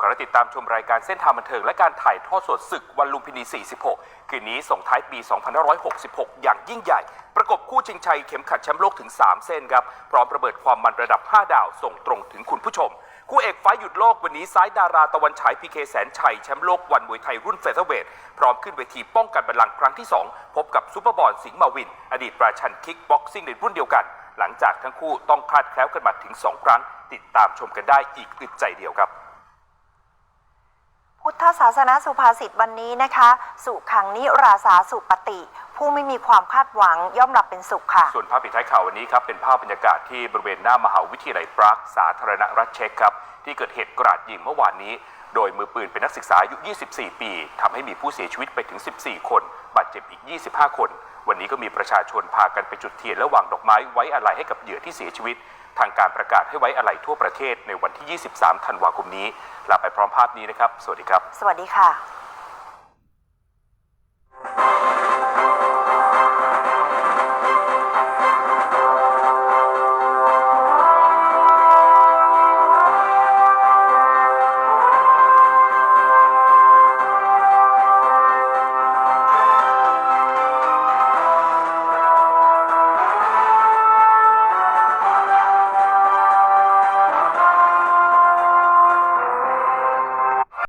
ขอรับติดตามชมรายการเส้นทางบันเทิงและการถ่ายทอดสดศึกวันลุมพินี 46 คืนนี้ส่งท้ายปี 2566 อย่างยิ่งใหญ่ ประกบคู่ชิงชัยเข็มขัดแชมป์โลกถึง 3 เส้นครับ พร้อมระเบิดความมันระดับ 5 ดาว ส่งตรงถึงคุณผู้ชม คู่เอกไฟหยุดโลกวันนี้ซ้ายดาราตะวันฉายพีเคแสนชัยแชมป์โลกวันมวยไทยรุ่นเฟเธอร์เวทพร้อมขึ้นเวทีป้องกันบัลลังก์ครั้งที่ 2 พบกับซูเปอร์บอลสิงห์มาวิน อดีตประชันคิกบ็อกซิ่งในรุ่นเดียวกัน หลังจากทั้งคู่ต้องคลาดแคล้วกันมาถึง 2 ครั้ง ติดตามชมกันได้อีกอึดใจเดียวครับ พุทธศาสนาสุภาษิตวันนี้นะคะ สุขังนิราสาสุปฏิ ผู้ไม่มีความคาดหวังย่อมหลับเป็นสุขค่ะ ส่วนภาพปิดท้ายข่าววันนี้ครับเป็นภาพบรรยากาศที่บริเวณหน้ามหาวิทยาลัยปรากสาธารณรัฐเช็กครับ ที่เกิดเหตุกราดยิงเมื่อวานนี้ โดยมือปืนเป็นนักศึกษาอายุ 24 ปีทำให้มีผู้เสียชีวิตไปถึง 14 คนบาดเจ็บอีก 25 คน วันนี้ก็มีประชาชนพากันไปจุดเทียนและวางดอกไม้ไว้อาลัยให้กับเหยื่อที่เสียชีวิต ทางการประกาศให้ไว้อะไรทั่วประเทศในวันที่ 23 ธันวาคมนี้ ลาไปพร้อมภาพนี้นะครับ สวัสดีครับ สวัสดีค่ะ